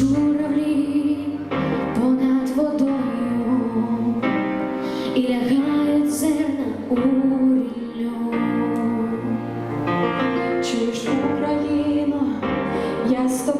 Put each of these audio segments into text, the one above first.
журавлі понад водою і лягають зерна у рільо. Чуєш, Україно, я з тобою.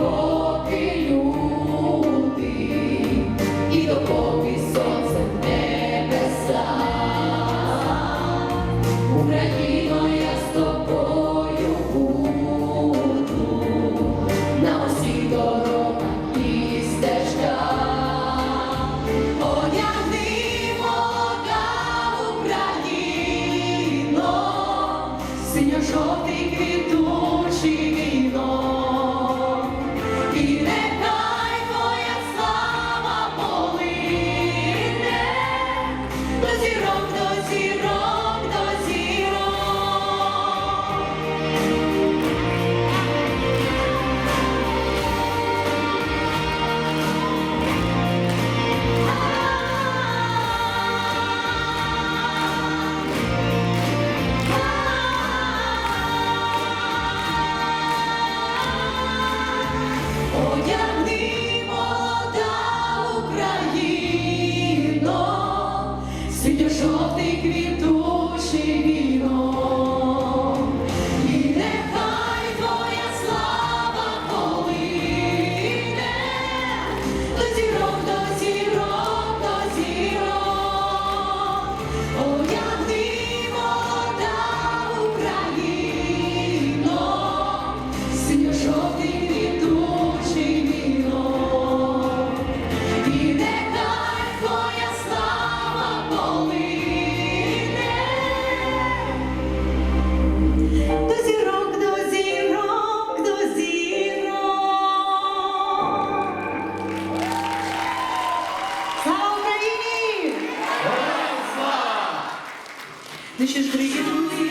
допоки люди, і допоки сонце небеса, Україно, я з тобою буду на усіх дорогах і стежках. Одягнимо та Україно, синьо-жовтий квітучий віно. Світло жовтий квіту. This is grigin.